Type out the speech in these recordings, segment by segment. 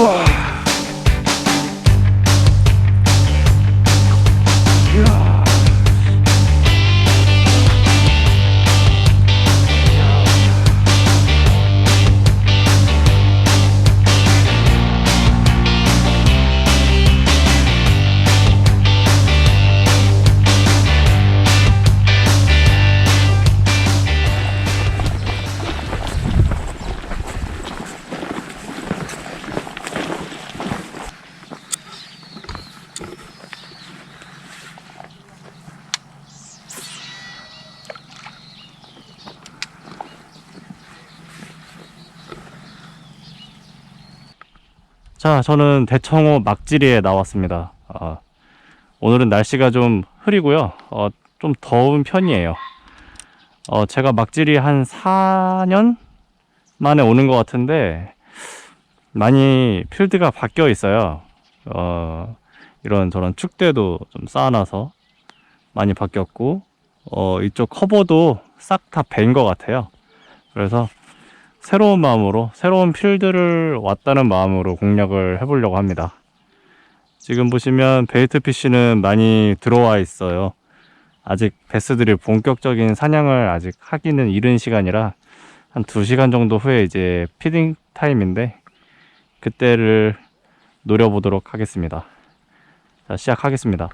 Whoa. 자, 저는 대청호 막지리에 나왔습니다. 아, 오늘은 날씨가 좀 흐리고요. 어, 좀 더운 편이에요. 어, 제가 막지리 한 4년 만에 오는 것 같은데 많이 필드가 바뀌어 있어요. 어, 이런 저런 축대도 좀 쌓아놔서 많이 바뀌었고 어, 이쪽 커버도 싹다벤것 같아요. 그래서 새로운 마음으로 새로운 필드를 왔다는 마음으로 공략을 해보려고 합니다. 지금 보시면 베이트 피쉬는 많이 들어와 있어요. 아직 베스들이 본격적인 사냥을 아직 하기는 이른 시간이라 한 2시간 정도 후에 이제 피딩 타임인데 그때를 노려보도록 하겠습니다. 자, 시작하겠습니다.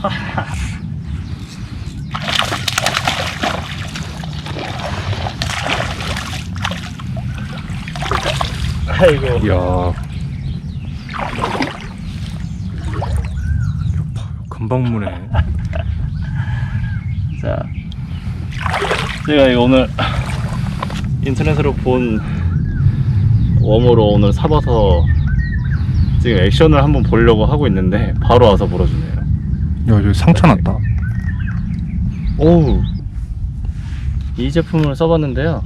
아이고. 이야. 금방 무네. 자, 제가 이거 오늘 인터넷으로 본 웜으로 오늘 사봐서 지금 액션을 한번 보려고 하고 있는데 바로 와서 물어주네요. 야, 여기 상처 났다. 오우, 이 제품을 써봤는데요.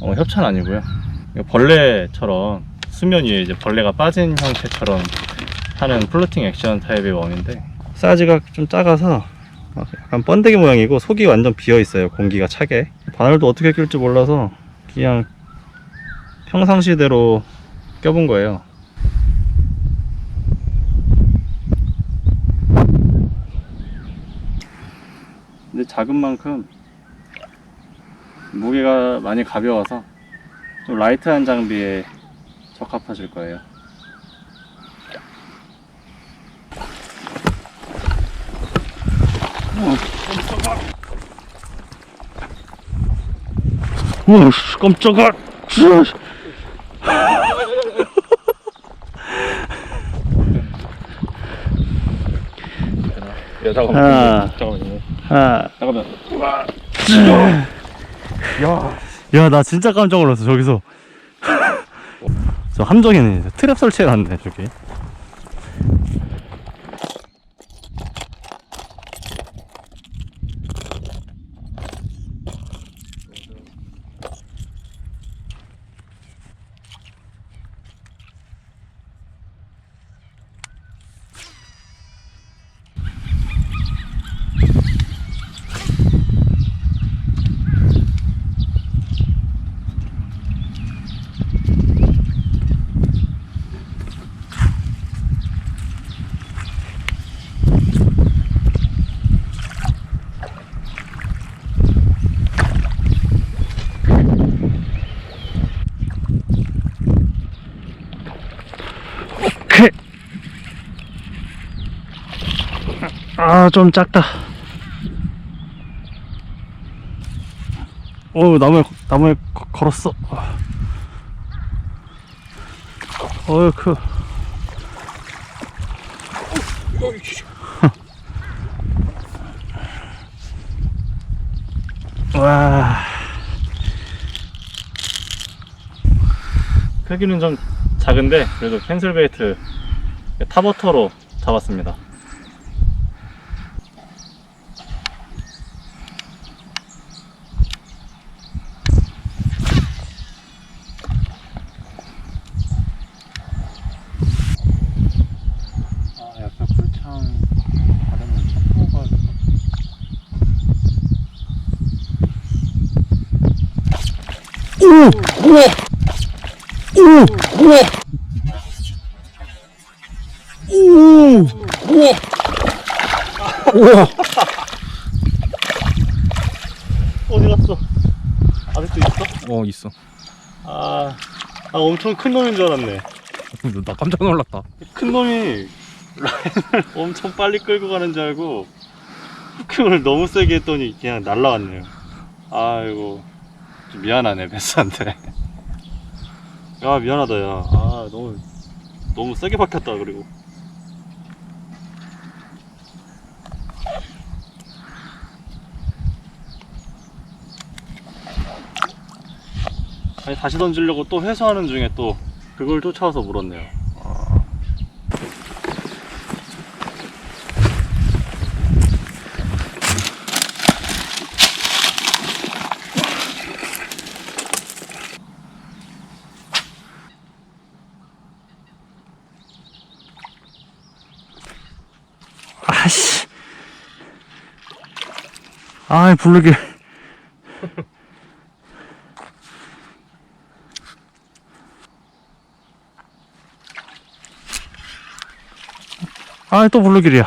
어, 협찬 아니고요. 벌레처럼 수면 위에 이제 벌레가 빠진 형태처럼 하는 플로팅 액션 타입의 웜인데 사이즈가 좀 작아서 막 약간 번데기 모양이고 속이 완전 비어 있어요. 공기가 차게. 바늘도 어떻게 낄지 몰라서 그냥 평상시대로 껴본 거예요. 작은 만큼 무게가 많이 가벼워서 좀 라이트한 장비에 적합하실 거예요. 오, 씨, 깜짝아! 씨. 야, 잠깐만. 아. 잠깐만요. 하나, 잠깐만. 야. 야, 나 진짜 깜짝 놀랐어, 저기서. 저 함정이네. 트랩 설치해놨네, 저기. 아 좀 작다 오 나무에 나무에 걸었어 어휴 그 와. 크기는 좀 작은데 그래도 펜슬베이트 타버터로 잡았습니다. 우와! 오! 우와! 오! 우와! 우와! 어디 갔어? 아직도 있어? 어 있어. 아, 아 엄청 큰 놈인 줄 알았네. 나 깜짝 놀랐다. 큰 놈이 라인을 엄청 빨리 끌고 가는 줄 알고 후킹을 너무 세게 했더니 그냥 날라왔네요. 아이고 좀 미안하네 베스한테. 야 미안하다 야. 아 너무 너무 세게 박혔다 그리고. 아니 다시 던지려고 또 회수하는 중에 또 그걸 쫓아와서 물었네요. 아이, 부르게. 아, 또 블루길이야.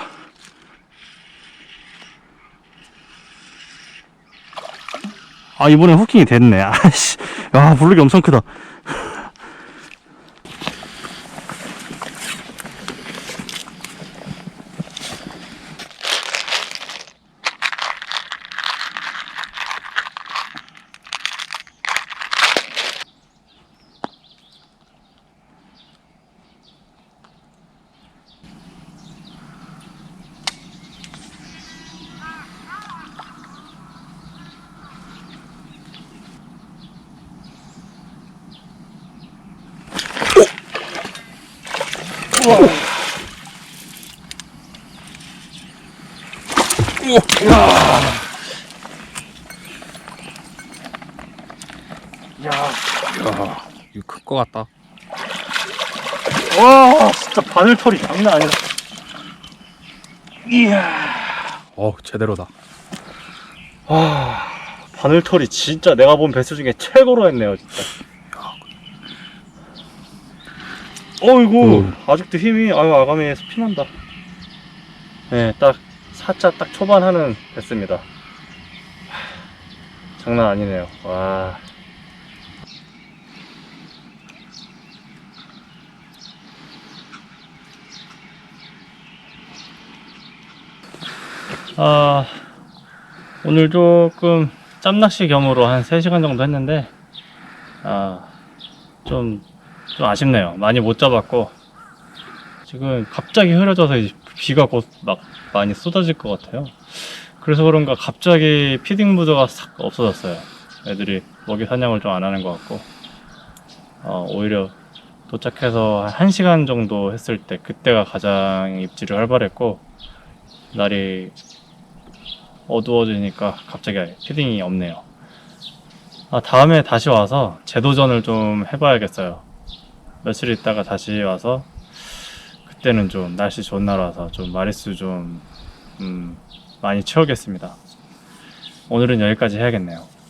아, 이번엔 후킹이 됐네. 아씨. 야, 블루기 엄청 크다. 야, 이거 클 것 같다. 와, 진짜 바늘털이 장난 아니다. 이야. 어 제대로다. 와, 바늘털이 진짜 내가 본 배수 중에 최고로 했네요, 진짜. 어이구, 음. 아직도 힘이, 아유, 아가미에서 피난다. 네, 딱, 살짝 딱 초반 하는 배스입니다. 하, 장난 아니네요. 와. 아, 오늘 조금 짬낚시 겸으로 한 3시간 정도 했는데, 아, 좀, 좀 아쉽네요. 많이 못 잡았고, 지금 갑자기 흐려져서 비가 곧 막 많이 쏟아질 것 같아요. 그래서 그런가 갑자기 피딩 무드가 싹 없어졌어요. 애들이 먹이 사냥을 좀 안 하는 것 같고, 어, 오히려 도착해서 한 1시간 정도 했을 때, 그때가 가장 입질이 활발했고, 날이 어두워지니까 갑자기 피딩이 없네요. 아, 다음에 다시 와서 재도전을 좀 해봐야겠어요. 며칠 있다가 다시 와서 그때는 좀 날씨 좋은 날 와서 좀 마리수 좀 음, 많이 채우겠습니다. 오늘은 여기까지 해야겠네요.